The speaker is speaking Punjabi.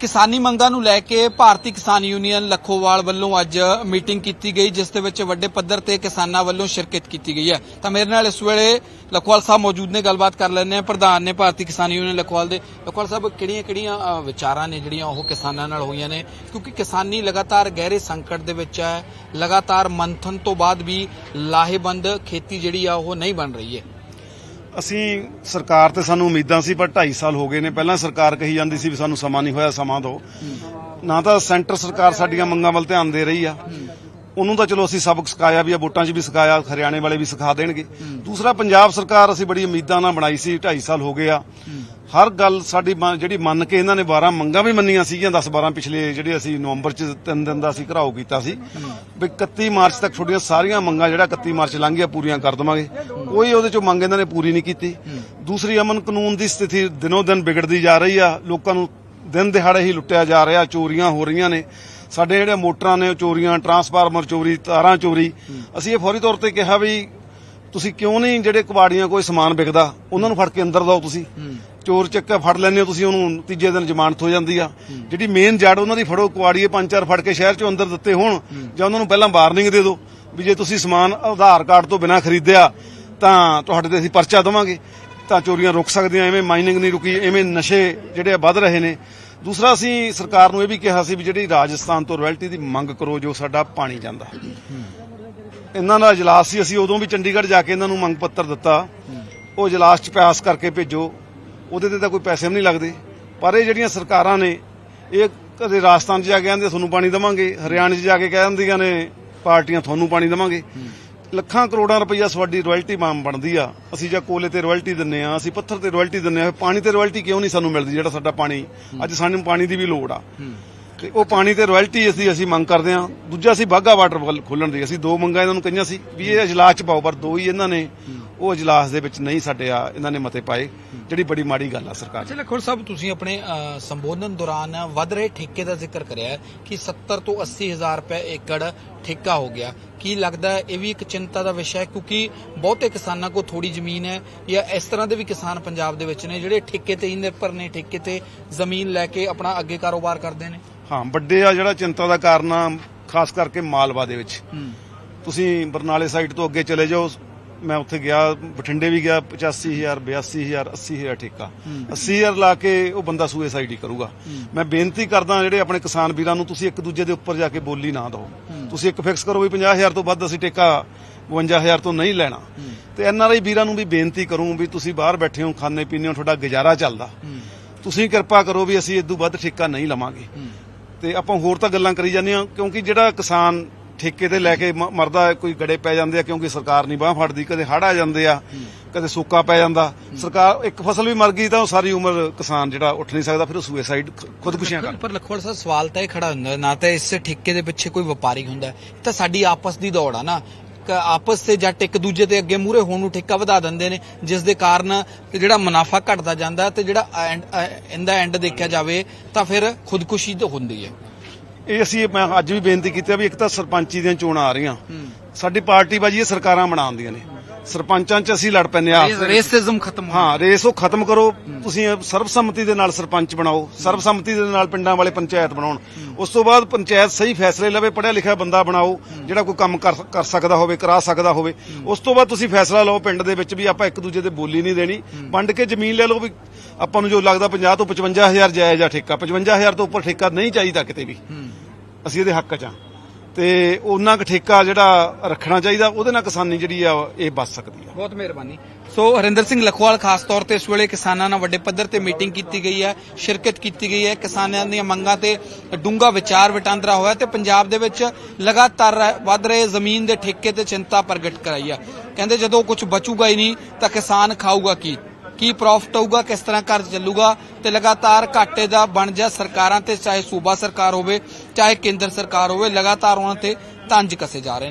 ਕਿਸਾਨੀ ਮੰਗਾਂ ਨੂੰ ਲੈ ਕੇ ਭਾਰਤੀ ਕਿਸਾਨ ਯੂਨੀਅਨ ਲਖੋਵਾਲ ਵੱਲੋਂ ਅੱਜ ਮੀਟਿੰਗ ਕੀਤੀ ਗਈ, ਜਿਸ ਦੇ ਵਿੱਚ ਵੱਡੇ ਪੱਧਰ ਤੇ ਕਿਸਾਨਾਂ ਵੱਲੋਂ ਸ਼ਿਰਕਤ ਕੀਤੀ ਗਈ ਹੈ। ਤਾਂ ਮੇਰੇ ਨਾਲ ਇਸ ਵੇਲੇ ਲਖੋਵਾਲ ਸਾਹਿਬ ਮੌਜੂਦ ਨੇ, ਗੱਲਬਾਤ ਕਰ ਲੈਂਦੇ ਆ ਪ੍ਰਧਾਨ ਨੇ ਭਾਰਤੀ ਕਿਸਾਨ ਯੂਨੀਅਨ ਲਖੋਵਾਲ ਦੇ। ਲੱਖੋਵਾਲ ਸਾਹਿਬ, ਕਿਹੜੀਆਂ ਕਿਹੜੀਆਂ ਵਿਚਾਰਾਂ ਨੇ ਜਿਹੜੀਆਂ ਉਹ ਕਿਸਾਨਾਂ ਨਾਲ ਹੋਈਆਂ ਨੇ? ਕਿਉਂਕਿ ਕਿਸਾਨੀ ਲਗਾਤਾਰ ਗਹਿਰੇ ਸੰਕਟ ਦੇ ਵਿੱਚ ਹੈ। ਲਗਾਤਾਰ ਮੰਥਨ ਤੋਂ ਬਾਅਦ ਵੀ ਲਾਹੇਬੰਦ ਖੇਤੀ ਜਿਹੜੀ ਆ, ਉਹ ਨਹੀਂ ਬਣ ਰਹੀ ਹੈ। ਅਸੀਂ ਸਰਕਾਰ ਤੇ ਸਾਨੂੰ ਉਮੀਦਾਂ ਸੀ, ਪਰ 2.5 ਸਾਲ ਹੋ ਗਏ ਨੇ। ਪਹਿਲਾਂ ਸਰਕਾਰ ਕਹੀ ਜਾਂਦੀ ਸੀ ਵੀ ਸਾਨੂੰ ਸਮਾਂ ਨਹੀਂ ਹੋਇਆ, ਸਮਾਂ ਦਿਓ। ਨਾ ਤਾਂ ਸੈਂਟਰ ਸਰਕਾਰ ਸਾਡੀਆਂ ਮੰਗਾਂ ਵੱਲ ਧਿਆਨ ਦੇ ਰਹੀ ਆ। ਉਹਨੂੰ ਤਾਂ ਚਲੋ ਅਸੀਂ ਸਬਕ ਸਿਖਾਇਆ ਵੀ ਆ, ਵੋਟਾਂ 'ਚ ਵੀ ਸਿਖਾਇਆ, ਹਰਿਆਣੇ ਵਾਲੇ ਵੀ ਸਿਖਾ ਦੇਣਗੇ। ਦੂਸਰਾ, ਪੰਜਾਬ ਸਰਕਾਰ ਅਸੀਂ ਬੜੀ ਉਮੀਦਾਂ ਨਾਲ ਬਣਾਈ ਸੀ 2.5 ਸਾਲ ਹੋ ਗਏ ਆ। ਹਰ ਗੱਲ ਸਾਡੀ ਮੰਨ- ਜਿਹੜੀ ਮੰਨ ਕੇ ਇਹਨਾਂ ਨੇ 12 ਮੰਗਾਂ ਵੀ ਮੰਨੀਆਂ ਸੀਗੀਆਂ 10 12 ਪਿਛਲੇ ਜਿਹੜੇ ਅਸੀਂ ਨਵੰਬਰ 'ਚ ਤਿੰਨ ਦਿਨ ਦਾ ਅਸੀਂ ਘਰਾਓ ਕੀਤਾ ਸੀ, ਵੀ 31 ਮਾਰਚ ਤੱਕ ਤੁਹਾਡੀਆਂ ਸਾਰੀਆਂ ਮੰਗਾਂ ਜਿਹੜਾ 31 ਮਾਰਚ ਲੰਘ ਗਿਆ ਪੂਰੀਆਂ ਕਰ ਦਵਾਂਗੇ। ਕੋਈ ਉਹਦੇ 'ਚੋਂ ਮੰਗ ਇਹਨਾਂ ਨੇ ਪੂਰੀ ਨਹੀਂ ਕੀਤੀ। ਦੂਸਰੀ ਅਮਨ ਕਾਨੂੰਨ ਦੀ ਸਥਿਤੀ ਦਿਨੋ ਦਿਨ ਵਿਗੜਦੀ ਜਾ ਰਹੀ ਆ, ਲੋਕਾਂ ਨੂੰ ਦਿਨ ਦਿਹਾੜੇ ਹੀ ਲੁੱਟਿਆ ਜਾ ਰਿਹਾ, ਚੋਰੀਆਂ ਹੋ ਰਹੀਆਂ ਨੇ। ਸਾਡੇ ਜਿਹੜੇ ਮੋਟਰਾਂ ਨੇ ਉਹ ਚੋਰੀਆਂ, ਟਰਾਂਸਫਾਰਮਰ ਚੋਰੀ, ਤਾਰਾਂ ਚੋਰੀ। ਅਸੀਂ ਇਹ ਫੌਰੀ ਤੌਰ ਤੇ ਕਿਹਾ ਵੀ ਤੁਸੀਂ ਕਿਉਂ ਨਹੀਂ ਜਿਹੜੇ ਕਬਾੜੀਆਂ ਕੋਈ ਸਮਾਨ ਵਿਕਦਾ ਉਹਨਾਂ ਨੂੰ ਫੜ ਕੇ ਅੰਦਰ ਲਾਓ ਤੁਸੀਂ। ਚੋਰ ਚੱਕਾ ਫੜ ਹੋ ਤੁਸੀਂ ਉਹਨੂੰ ਤੀਜੇ ਦਿਨ ਜ਼ਮਾਨਤ ਹੋ ਜਾਂਦੀ ਆ। ਜਿਹੜੀ ਮੇਨ ਜੜ ਉਹਨਾਂ ਦੀ ਫੜੋ ਕੁਆੜੀਏ ਪੰਜ ਚਾਰ ਫੜ ਕੇ ਸ਼ਹਿਰ ਚੋਂ ਅੰਦਰ ਦਿੱਤੇ ਹੋਣ ਜਾਂ ਉਹਨਾਂ ਨੂੰ ਪਹਿਲਾਂ ਵਾਰਨਿੰਗ ਦੇ ਦਿਓ ਵੀ ਜੇ ਤੁਸੀਂ ਸਮਾਨ ਆਧਾਰ ਕਾਰਡ ਤੋਂ ਬਿਨਾਂ ਖਰੀਦਿਆ ਤਾਂ ਤੁਹਾਡੇ ਤੇ ਅਸੀਂ ਪਰਚਾ ਦੇਵਾਂਗੇ। ਤਾਂ ਚੋਰੀਆਂ ਰੁਕ ਸਕਦੀਆਂ, ਐਵੇਂ ਮਾਈਨਿੰਗ ਨਹੀਂ ਰੁਕੀ, ਐਵੇਂ ਨਸ਼ੇ ਜਿਹੜੇ ਵੱਧ ਰਹੇ ਨੇ। ਦੂਸਰਾ, ਅਸੀਂ ਸਰਕਾਰ ਨੂੰ ਇਹ ਵੀ ਕਿਹਾ ਸੀ ਵੀ ਜਿਹੜੀ ਰਾਜਸਥਾਨ ਤੋਂ ਰਾਇਲਟੀ ਦੀ ਮੰਗ ਕਰੋ, ਜੋ ਸਾਡਾ ਪਾਣੀ ਜਾਂਦਾ। ਇਹਨਾਂ ਦਾ ਇਜਲਾਸ ਸੀ, ਅਸੀਂ ਉਦੋਂ ਵੀ ਚੰਡੀਗੜ੍ਹ ਜਾ ਕੇ ਇਹਨਾਂ ਨੂੰ ਮੰਗ ਪੱਤਰ ਦਿੱਤਾ। ਉਹ ਇਜਲਾਸ 'ਚ ਪਾਸ ਕਰਕੇ ਭੇਜੋ, ਉਹਦੇ ਤੇ ਤਾਂ ਕੋਈ ਪੈਸੇ ਵੀ ਨਹੀਂ ਲੱਗਦੇ। ਪਰ ਇਹ ਜਿਹੜੀਆਂ ਸਰਕਾਰਾਂ ਨੇ, ਇਹ ਕਦੇ ਰਾਜਸਥਾਨ 'ਚ ਜਾ ਕੇ ਕਹਿੰਦੇ ਤੁਹਾਨੂੰ ਪਾਣੀ ਦੇਵਾਂਗੇ। ਹਰਿਆਣੇ 'ਚ ਜਾ ਕੇ ਕਹਿ ਦਿੰਦੀਆਂ ਨੇ, ਪਾਰਟੀਆਂ ਤੁਹਾਨੂੰ ਪਾਣੀ ਦੇਵਾਂਗੇ। ਲੱਖਾਂ ਕਰੋੜਾਂ ਰੁਪਈਆ ਸਾਡੀ ਰਾਇਲਟੀ ਮਾਮ ਬਣਦੀ ਆ। ਅਸੀਂ ਜਾਂ ਕੋਲੇ ਤੇ ਰਾਇਲਟੀ ਦਿੰਨੇ ਆ ਅਸੀਂ ਪੱਥਰ ਤੇ ਰਾਇਲਟੀ ਦਿੰਨੇ ਆ ਪਾਣੀ ਤੇ ਰਾਇਲਟੀ ਕਿਉਂ ਨਹੀਂ ਸਾਨੂੰ ਮਿਲਦੀ ਜਿਹੜਾ ਸਾਡਾ ਪਾਣੀ? ਅੱਜ ਸਾਨੂੰ ਪਾਣੀ ਦੀ ਵੀ ਲੋੜ ਆ। ਤੇ ਉਹ ਪਾਣੀ ਤੇ ਰਾਇਲਟੀ ਅਸੀਂ ਅਸੀਂ ਮੰਗ ਕਰਦੇ ਆ। ਦੂਜਾ ਅਸੀਂ ਬਾਗਾ ਵਾਟਰ ਖੋਲਣ ਦੀ। ਅਸੀਂ ਦੋ ਮੰਗਾਂ ਇਹਨਾਂ ਨੂੰ ਕਹੀਆਂ ਸੀ ਵੀ ਇਹ ਇਜਲਾਸ ਚ ਪਾਓ ਪਰ ਦੋ ਹੀ ਇਹਨਾਂ ਨੇ। ਉਹ ਇਜਲਾਸ ਦੇ ਵਿੱਚ ਨਹੀਂ ਸਾਡੇ ਆ ਇਹਨਾਂ ਨੇ ਮਤੇ ਪਾਏ ਜਿਹੜੀ ਬੜੀ ਮਾੜੀ ਗੱਲ ਆ ਸਰਕਾਰ ਅੱਛਾ ਲਖੋੜ ਸਾਹਿਬ ਤੁਸੀਂ ਆਪਣੇ ਸੰਬੋਧਨ ਦੌਰਾਨ ਵੱਧ ਰਹੇ ਠੇਕੇ ਦਾ ਜ਼ਿਕਰ ਕਰਿਆ ਕਿ 70 ਤੋਂ 80 ਹਜ਼ਾਰ ਰੁਪਏ ਏਕੜ ਠੇਕਾ ਹੋ ਗਿਆ। ਕੀ ਲੱਗਦਾ ਇਹ ਵੀ ਇੱਕ ਚਿੰਤਾ ਦਾ ਵਿਸ਼ਾ ਹੈ? ਕਿਉਂਕਿ ਬਹੁਤੇ ਕਿਸਾਨਾਂ ਕੋਲ ਥੋੜੀ ਜ਼ਮੀਨ ਹੈ ਜਾਂ ਇਸ ਤਰ੍ਹਾਂ ਦੇ ਵੀ ਕਿਸਾਨ ਪੰਜਾਬ ਦੇ ਵਿੱਚ ਨੇ ਜਿਹੜੇ ਠੇਕੇ ਤੇ ਹੀ ਨਿਰਭਰ ਨੇ ਠੇਕੇ ਤੇ ਜ਼ਮੀਨ ਲੈ ਕੇ ਆਪਣਾ ਅੱਗੇ ਕਾਰੋਬਾਰ ਕਰਦੇ ਨੇ? ਹਾਂ ਵੱਡੇ ਆ ਜਿਹੜਾ ਚਿੰਤਾ ਦਾ ਕਾਰਨ ਆ ਖਾਸ ਕਰਕੇ ਮਾਲਵਾ ਦੇ ਵਿੱਚ। ਤੁਸੀਂ ਬਰਨਾਲੇ ਸਾਈਡ ਤੋਂ ਅੱਗੇ ਚਲੇ ਜਾਓ ਮੈਂ ਉੱਥੇ ਗਿਆ ਬਠਿੰਡੇ ਵੀ ਗਿਆ 85000 82000 80000 ਠੇਕਾ। 80000 ਲਾ ਕੇ ਉਹ ਬੰਦਾ ਸੁਸਾਈਡ ਹੀ ਕਰੂਗਾ। ਮੈਂ ਬੇਨਤੀ ਕਰਦਾ ਜਿਹੜੇ ਆਪਣੇ ਕਿਸਾਨ ਵੀਰਾਂ ਨੂੰ ਤੁਸੀਂ ਇੱਕ ਦੂਜੇ ਦੇ ਉੱਪਰ ਜਾ ਕੇ ਬੋਲੀ ਨਾ ਦਿਓ। ਤੁਸੀਂ ਇੱਕ ਫਿਕਸ ਕਰੋ ਵੀ 50000 ਤੋਂ ਵੱਧ ਅਸੀਂ ਠੇਕਾ 52000 ਤੋਂ ਨਹੀਂ ਲੈਣਾ। ਤੇ ਐਨਆਰਆਈ ਵੀਰਾਂ ਨੂੰ ਵੀ ਬੇਨਤੀ ਕਰੂੰ ਵੀ ਤੁਸੀਂ ਬਾਹਰ ਬੈਠੇ ਹੋ ਖਾਣੇ ਪੀਣੇ ਹੋ ਤੁਹਾਡਾ ਗੁਜ਼ਾਰਾ ਚੱਲਦਾ। ਤੁਸੀਂ ਕਿਰਪਾ ਕਰੋ ਵੀ ਅਸੀਂ ਇਦੋਂ ਵੱਧ ਠੇਕਾ ਨਹੀਂ ਲਵਾਂਗੇ। ਤੇ ਆਪਾਂ ਹੋਰ ਤਾਂ ਗੱਲਾਂ ਕਰੀ ਜਾਂਦੇ ਆ ਕਿਉਂਕਿ ਜਿਹੜਾ ਕਿਸਾਨ ਠੇਕੇ ਤੇ ਲੈ ਕੇ ਮ- ਮਰਦਾ ਕੋਈ ਗੜੇ ਪੈ ਜਾਂਦੇ ਆ ਕਿਉਂਕਿ ਸਰਕਾਰ ਨਹੀਂ ਬਾਹ ਫੜਦੀ ਕਦੇ ਹੜ੍ਹ ਆ ਜਾਂਦੇ ਆ ਕਦੇ ਸੋਕਾ ਪੈ ਜਾਂਦਾ। ਸਰਕਾਰ ਇੱਕ ਫਸਲ ਵੀ ਮਰ ਗਈ ਤਾਂ ਉਹ ਸਾਰੀ ਉਮਰ ਕਿਸਾਨ ਜਿਹੜਾ ਉੱਠ ਨਹੀਂ ਸਕਦਾ ਫਿਰ ਉਹ ਸੁਸਾਈਡ ਖੁਦਕੁਸ਼ੀਆਂ ਕਰ ਪਰ ਲਖੋੜ ਸਾਹਿਬ ਸਵਾਲ ਤਾਂ ਇਹ ਖੜਾ ਹੁੰਦਾ ਨਾ ਤਾਂ ਇਸ ਠੇਕੇ ਦੇ ਪਿੱਛੇ ਕੋਈ ਵਪਾਰੀ ਹੁੰਦਾ। ਹੈ, ਇਹ ਤਾਂ ਸਾਡੀ ਆਪਸ ਦੀ ਦੌੜ ਆ ਨਾ। ਆਪਸ ਤੇ ਜੱਟ ਇੱਕ ਦੂਜੇ ਤੇ ਅੱਗੇ ਮੂਹਰੇ ਹੋਣ ਨੂੰ ਠੇਕਾ ਵਧਾ ਦਿੰਦੇ ਨੇ ਜਿਸ ਦੇ ਕਾਰਨ ਜਿਹੜਾ ਮੁਨਾਫਾ ਘਟਦਾ ਜਾਂਦਾ ਤੇ ਜਿਹੜਾ ਇਹਦਾ ਐਂਡ ਦੇਖਿਆ ਜਾਵੇ ਤਾਂ ਫਿਰ ਖੁਦਕੁਸ਼ੀ ਤਾਂ ਹੁੰਦੀ ਹੈ। ਇਹ ਅਸੀਂ ਮੈਂ ਅੱਜ ਵੀ ਬੇਨਤੀ ਕੀਤੀ ਆ ਵੀ ਇੱਕ ਤਾਂ ਸਰਪੰਚੀ ਦੀਆਂ ਚੋਣਾਂ ਆ ਰਹੀਆਂ। ਸਾਡੀ ਪਾਰਟੀ ਬਾਜੀ ਇਹ ਸਰਕਾਰਾਂ ਬਣਾਉਂਦੀਆਂ ਨੇ। ਸਰਪੰਚਾਂ 'ਚ ਅਸੀਂ ਲੜ ਪੈਂਦੇ ਆ ਰੇਸਿਜ਼ਮ ਖਤਮ ਹੋ ਰੇਸ ਉਹ ਖਤਮ ਕਰੋ। ਤੁਸੀਂ ਸਰਬਸੰਮਤੀ ਦੇ ਨਾਲ ਸਰਪੰਚ ਬਣਾਓ। ਸਰਬਸੰਮਤੀ ਦੇ ਨਾਲ ਪਿੰਡਾਂ ਵਾਲੇ ਪੰਚਾਇਤ ਬਣਾਉਣ। ਉਸ ਤੋਂ ਬਾਅਦ ਪੰਚਾਇਤ ਸਹੀ ਫੈਸਲੇ ਲਵੇ ਪੜਿਆ ਲਿਖਿਆ ਬੰਦਾ ਬਣਾਓ ਜਿਹੜਾ ਕੋਈ ਕੰਮ ਕਰ ਸਕਦਾ ਹੋਵੇ ਕਰਾ ਸਕਦਾ ਹੋਵੇ। ਉਸ ਤੋਂ ਬਾਅਦ ਤੁਸੀਂ ਫੈਸਲਾ ਲਓ ਪਿੰਡ ਦੇ ਵਿੱਚ ਵੀ ਆਪਾਂ ਇੱਕ ਦੂਜੇ ਤੇ ਬੋਲੀ ਨਹੀਂ ਦੇਣੀ। ਵੰਡ ਕੇ ਜ਼ਮੀਨ ਲੈ ਲਓ ਵੀ ਆਪਾਂ ਨੂੰ ਜੋ ਲੱਗਦਾ 50 ਤੋਂ 55000 ਜਾਇਜ਼ ਆ ਠੇਕਾ। 55000 ਤੋਂ ਉੱਪਰ ਠੇਕਾ ਨਹੀਂ ਚਾਹੀਦਾ ਕਿਤੇ ਵੀ। ਅਸੀਂ ਇਹਦੇ ਹੱਕ 'ਚ ਆ ਤੇ ਉਹਨਾਂ ਕ ਠੇਕਾ ਜਿਹੜਾ ਰੱਖਣਾ ਚਾਹੀਦਾ, ਉਹਦੇ ਨਾਲ ਕਿਸਾਨੀ ਜਿਹੜੀ ਆ, ਇਹ ਬਚ ਸਕਦੀ ਆ। ਬਹੁਤ ਮਿਹਰਬਾਨੀ। ਸੋ ਹਰਿੰਦਰ ਸਿੰਘ ਲਖਵਾਲ, ਖਾਸ ਤੌਰ ਤੇ ਇਸ ਵੇਲੇ ਕਿਸਾਨਾਂ ਨਾਲ ਵੱਡੇ ਪੱਧਰ ਤੇ ਮੀਟਿੰਗ ਕੀਤੀ ਗਈ ਹੈ, ਸ਼ਿਰਕਤ ਕੀਤੀ ਗਈ ਹੈ, ਕਿਸਾਨਾਂ ਦੀਆਂ ਮੰਗਾਂ ਤੇ ਡੂੰਗਾ ਵਿਚਾਰ ਵਟਾਂਦਰਾ ਹੋਇਆ ਤੇ ਪੰਜਾਬ ਦੇ ਵਿੱਚ ਲਗਾਤਾਰ ਵੱਧ ਰਹੇ ਜ਼ਮੀਨ ਦੇ ਠੇਕੇ ਤੇ ਚਿੰਤਾ ਪ੍ਰਗਟ ਕਰਾਈ ਹੈ ਕਹਿੰਦੇ ਜਦੋਂ ਕੁਝ ਬਚੂਗਾ ਹੀ ਨਹੀਂ, ਤਾਂ ਕਿਸਾਨ ਖਾਊਗਾ ਕੀ? ਕੀ ਪ੍ਰੋਫਿਟ ਆਊਗਾ ਕਿਸ ਤਰ੍ਹਾਂ ਘਰ ਚੱਲੂਗਾ ਤੇ ਲਗਾਤਾਰ ਘਾਟੇ ਦਾ ਬਣ ਜਾ ਸਰਕਾਰਾਂ ਤੇ, ਚਾਹੇ ਸੂਬਾ ਸਰਕਾਰ ਹੋਵੇ, ਚਾਹੇ ਕੇਂਦਰ ਸਰਕਾਰ ਹੋਵੇ, ਲਗਾਤਾਰ ਉਹਨਾਂ ਤੇ ਤੰਜ ਕਸੇ ਜਾ ਰਹੇ ਨੇ।